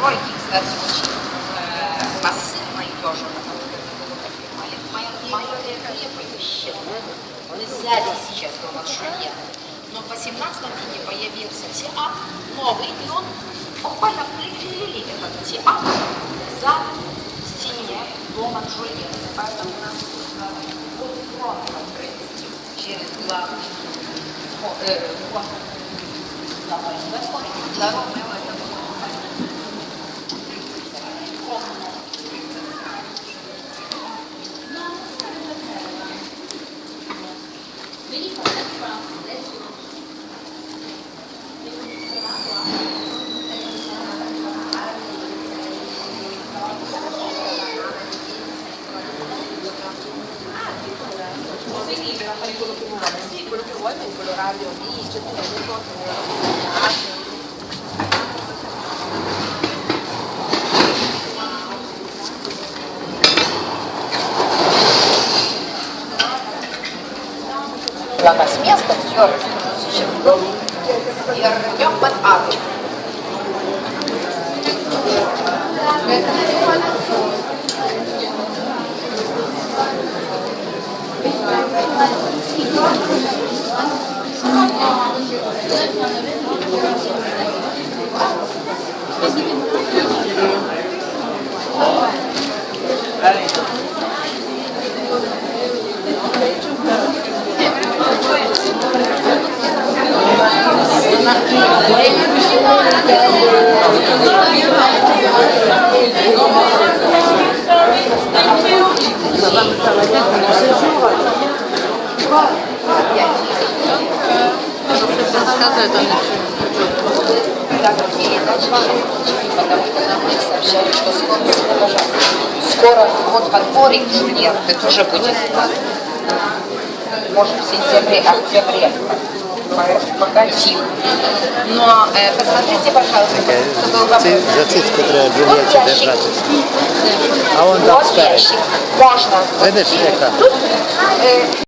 Стройки, кстати, очень э, массивно и дешево. Маленькие крепости. Вони взяли сейчас до маршрута. Но по 17 веке появился театр новый, и он буквально приклеили этот театр за стене дома Джульетты. Поэтому у нас э, вот фронт открыт через главный вход, э. Давай, давай. Vieni qua, vieni qua, adesso. Vieni qua, qua. Sì, quello che vuoi, ma in quell'orario lì, cioè tu non importa, non lo Ладно, с места все и рвем под адрес. Когда передачи потому что нам сообщали, что скоро скоро вот подборик Джульетты тоже будет. Может в сентябре, октябре Пока тихо. Но э, посмотрите, пожалуйста, кто был вопрос. Ці- За цицьку треба Вот Джульєті ящик. держатися. А он там Вот спереду. ящик. Можно. Видиш, яка? Тут э,